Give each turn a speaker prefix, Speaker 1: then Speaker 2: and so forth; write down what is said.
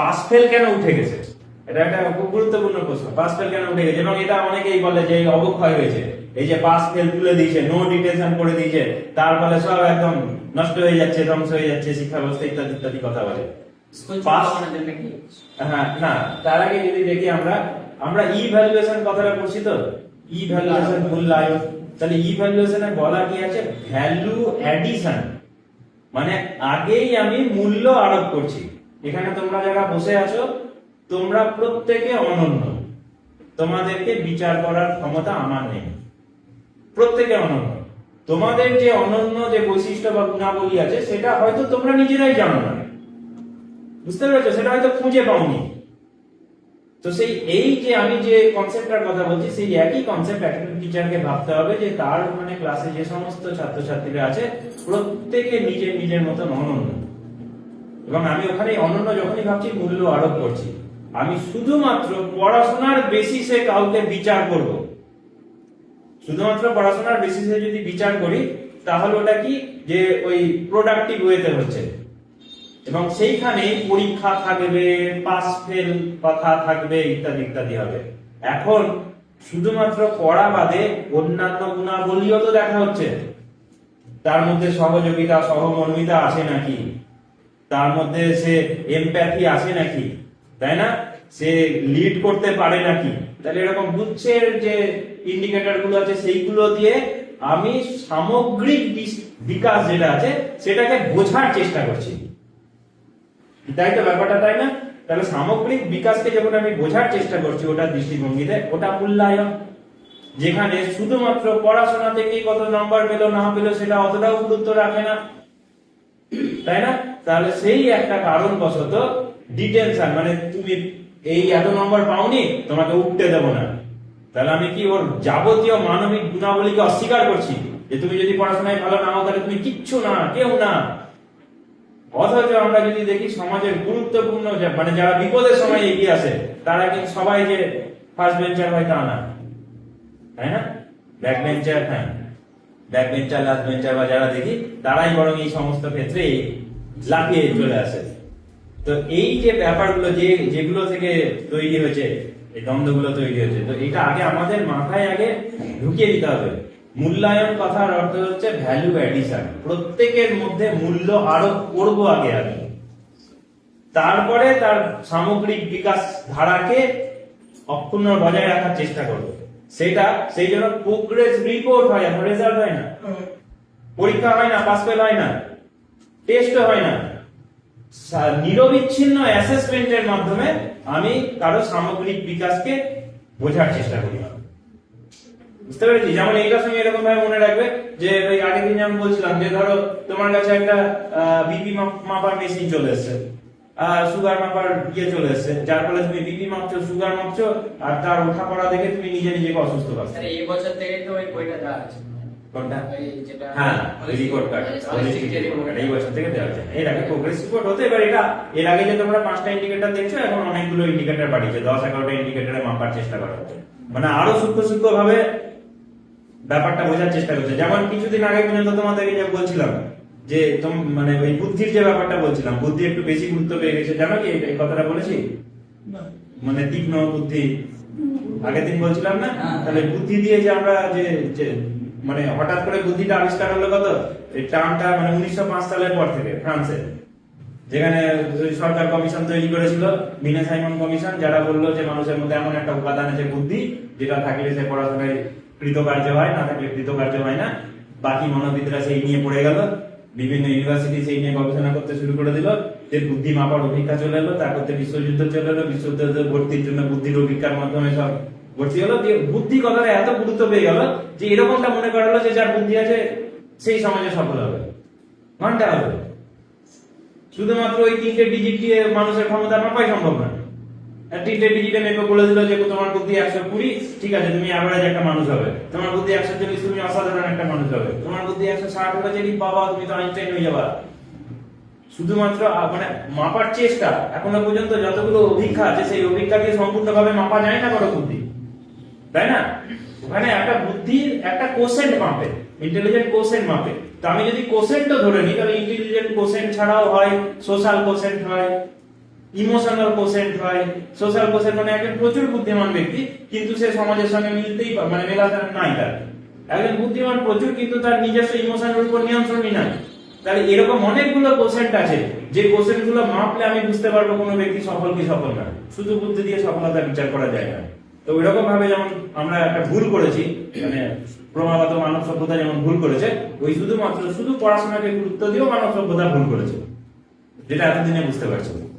Speaker 1: Pass fail কেন উঠে গেছে? এটা একটা খুব গুরুত্বপূর্ণ প্রশ্ন পাস ফেল কেন উঠে গেছে? এবং এটা অনেকেই বলে যে অবক্ষয় হয়েছে। এই যে পাস ফেল তুলে দিয়েছে নো ডিটেনশন করে দিয়েছে তার ফলে সব একদম নষ্ট হয়ে যাচ্ছে ধ্বংস হয়ে যাচ্ছে শিক্ষা ব্যবস্থা ইত্যাদি ইত্যাদি কথা বলে। হ্যাঁ না তার আগে যদি দেখি আমরা আমরা ই ভ্যালুয়েশন কথাটা পড়ছি তো? ই ভ্যালুয়েশন মূল্যায়ন তাহলে ই ভ্যালুয়েশনে বলা কি আছে? ভ্যালু অ্যাডিশন মানে আগেই আমি মূল্য আরোপ করছি। এখানে তোমরা যারা বসে আছো, তোমরা প্রত্যেকে অনন্য। তোমাদেরকে বিচার করার ক্ষমতা আমার নেই। প্রত্যেকে অনন্য। তোমাদের যে অনন্য যে বৈশিষ্ট্য বা গুণাবলী আছে, সেটা হয়তো তোমরা নিজেরাই জানো না। বুঝতে পেরেছ? সেটা হয়তো খুঁজে পাওনি। তো সেই, এই যে আমি যে কনসেপ্টটার কথা বলছি, সেই একই কনসেপ্ট একটা টিচারকে ভাবতে হবে যে তার মানে ক্লাসে যে সমস্ত ছাত্রছাত্রীরা আছে, প্রত্যেকে নিজের নিজের মতন অনন্য। এবং আমি ওখানে অনন্য যখনই ভাবছি মূল্য আরোপ করছি। আমি শুধুমাত্র পড়াশোনার বেসিসে কাউকে বিচার করব। শুধুমাত্র পড়াশোনার বেসিসে যদি বিচার করি, তাহলে ওটা কি? যে ওই প্রোডাক্টিভ ওয়েতে হচ্ছে। এবং সেইখানে পরীক্ষা থাকবে পাস ফেল কথা থাকবে, ইত্যাদি ইত্যাদি হবে। এখন শুধুমাত্র পড়া বাদে অন্যান্য গুণাবলীও তো দেখা হচ্ছে। তার মধ্যে সহযোগিতা, সহমর্মিতা আসে নাকি? তার মধ্যে সে এমপ্যাথি আসে নাকি? তাই না? সে লিড করতে পারে নাকি? তাহলে এরকম গুচ্ছের যে ইন্ডিকেটরগুলো আছে, সেইগুলো দিয়ে আমি সামগ্রিক বিকাশ যেটা আছে, সেটাকে বোঝার চেষ্টা করছি। তাই তো ব্যাপারটা, তাই না? তাহলে সামগ্রিক বিকাশকে যখন আমি বোঝার চেষ্টা করছি ওটা দৃষ্টিভঙ্গিতে, ওটা মূল্যায়ন। যেখানে শুধুমাত্র পড়াশোনা থেকে কত নাম্বার পেল, না পেল, সেটা অতটাও গুরুত্ব রাখে না। তাই না? তাহলে সেই একটা কারণ বশত ডিটেনশন মানে তুমি এই এত নম্বর পাওনি, তোমাকে উঠতে দেবো না। তাহলে আমি কি ওর যাবতীয় মানবিক গুণাবলীকে অস্বীকার করছি? যে তুমি যদি পড়াশোনায় ভালো না হও তাহলে তুমি কিচ্ছু না, কেউ না। অথচ আমরা যদি দেখি সমাজের গুরুত্বপূর্ণ মানে যারা বিপদের সময় এগিয়ে আসে, তারা কিন্তু সবাই যে ফার্স্ট বেঞ্চার হয় তা না। তাই না? ব্যাক বেঞ্চার হ্যাঁ। ব্যাক বেঞ্চার লাস্ট বেঞ্চার বা যারা দেখি, তারাই বরং এই সমস্ত ক্ষেত্রে লাফিয়ে চলে আসে। তো এই যে ব্যাপারগুলো, যে যেগুলো থেকে তৈরি হয়েছে, এই দ্বন্দ্বগুলো তৈরি হয়েছে, তো এটা আগে আমাদের মাথায় আগে ঢুকিয়ে দিতে হবে। মূল্যায়ন কথার অর্থ হচ্ছে ভ্যালু অ্যাডিশন প্রত্যেকের মধ্যে মূল্য আরোপ করব আগে আমি। তারপরে তার সামগ্রিক বিকাশ ধারাকে অক্ষুণ্ণ বজায় রাখার চেষ্টা করব। সেটা সেই জন্য প্রোগ্রেস রিপোর্ট হয় এখন রেজাল্ট হয় না। পরীক্ষা হয় না পাস ফেল হয় না টেস্ট হয় না। নিরবিচ্ছিন্ন অ্যাসেসমেন্টের মাধ্যমে আমি কারও সামগ্রিক বিকাশকে বোঝার চেষ্টা করি। বুঝতে পেরেছি? যেমন এইটার সঙ্গে এরকম ভাবে মনে রাখবে যে, ওই আগের দিন আমি বলছিলাম যে, ধরো তোমার কাছে একটা বিপি মাপার মেশিন চলে এসছে। সুগার মাপার ইয়ে চলে এসছে যার ফলে তুমি বিপি মাপছো সুগার মাপছো আর তার ওঠা পড়া দেখে তুমি নিজে নিজেকে অসুস্থ পাচ্ছ
Speaker 2: এই বছর থেকে তো ওই বইটা দেওয়া আছে
Speaker 1: কোনটা? হ্যাঁ রিপোর্ট কার্ড এই বছর থেকে দেওয়া হচ্ছে এর আগে প্রোগ্রেস রিপোর্ট হতে এবার এটা এর আগে যে তোমরা পাঁচটা ইন্ডিকেটর দেখছ এখন অনেকগুলো ইন্ডিকেটর বাড়িয়েছে দশ এগারোটা ইন্ডিকেটরে মাপার চেষ্টা করা হচ্ছে। মানে আরও সূক্ষ্ম সূক্ষ্ম ভাবে ব্যাপারটা বোঝার চেষ্টা করছে। যেমন কিছুদিন আগে পর্যন্ত তোমাদেরকে যে বলছিলাম যে তোম মানে ওই বুদ্ধির যে ব্যাপারটা বলছিলাম বুদ্ধি একটু বেশি গুরুত্ব পেয়ে গেছে জানো কি এই কথাটা বলেছি? মানে তীক্ষ্ণ বুদ্ধি। আগের দিন বলছিলাম না?
Speaker 2: হ্যাঁ।
Speaker 1: তাহলে বুদ্ধি দিয়ে যে আমরা যে যে মানে হঠাৎ করে বুদ্ধিটা আবিষ্কার হলো কত? এই টার্মটা মানে উনিশশো পাঁচ সালের পর থেকে ফ্রান্সে। যেখানে সরকার কমিশন তৈরি করেছিল মিনা সাইমন কমিশন যারা বলল যে মানুষের মধ্যে এমন একটা উপাদান আছে বুদ্ধি যেটা থাকলে সে পড়াশোনায় কৃতকার্য হয় না থাকলে কৃতকার্য হয় না। বাকি মনোবিদরা সেই নিয়ে পড়ে গেল। বিভিন্ন ইউনিভার্সিটি সেই নিয়ে গবেষণা করতে শুরু করে দিল। যে বুদ্ধি মাপার অভিজ্ঞতা চলে এলো তার করতে বিশ্বযুদ্ধ চলে এলো। বিশ্বযুদ্ধ ভর্তির জন্য বুদ্ধির অভিজ্ঞার মাধ্যমে সব ভর্তি হলো। যে বুদ্ধি কথাটা এত গুরুত্ব পেয়ে গেল যে এরকমটা মনে করা হলো যে যার বুদ্ধি আছে সেই সমাজে সফল হবে। ঘণ্টা হবে। শুধুমাত্র ওই তিনটে ডিজিট দিয়ে মানুষের ক্ষমতা মাপাই সম্ভব না আর তিনটে ডিজিটে মেপে বলে দিল যে তোমার বুদ্ধি একশো কুড়ি ঠিক আছে তুমি অ্যাভারেজ একটা মানুষ হবে তোমার বুদ্ধি একশো চল্লিশ তুমি অসাধারণ একটা মানুষ হবে তোমার বুদ্ধি একশো ষাট হলে যে বাবা তুমি তো আইনস্টাইন হয়ে যাবা শুধুমাত্র মানে মাপার চেষ্টা এখনও পর্যন্ত যতগুলো অভিজ্ঞা আছে সেই অভিজ্ঞা দিয়ে সম্পূর্ণভাবে মাপা যায় না কারও বুদ্ধি তাই না ওখানে একটা বুদ্ধির একটা কোসেন্ট মাপে ইন্টেলিজেন্ট কোসেন্ট মাপে তো আমি যদি কোসেন্টও ধরে নিই তাহলে ইন্টেলিজেন্ট কোসেন্ট ছাড়াও হয় সোশ্যাল কোসেন্ট হয় ইমোশনাল কোসেন্ট হয়, সোশ্যাল কোসেন্ট মানে একজন প্রচুর বুদ্ধিমান ব্যক্তি, কিন্তু সে সমাজের সঙ্গে মিলতেই পা- মানে মেলাতে নাই তার। একজন বুদ্ধিমান প্রচুর, কিন্তু তার নিজস্ব ইমোশনের উপর নিয়ন্ত্রণই নাই। তাহলে এরকম অনেকগুলো কোসেন্ট আছে, যে কোসেন্টগুলো মাপলে আমি বুঝতে পারব কোনো ব্যক্তি সফল কি সফল না। শুধু বুদ্ধি দিয়ে সফলতা বিচার করা যায় না। তো ওইরকম ভাবে যেমন আমরা একটা ভুল করেছি মানে ক্রমাগত মানব সভ্যতা যেমন ভুল করেছে, ওই শুধুমাত্র শুধু পড়াশোনাকে গুরুত্ব দিয়েও মানব সভ্যতা ভুল করেছে, যেটা এতদিনে বুঝতে পারছি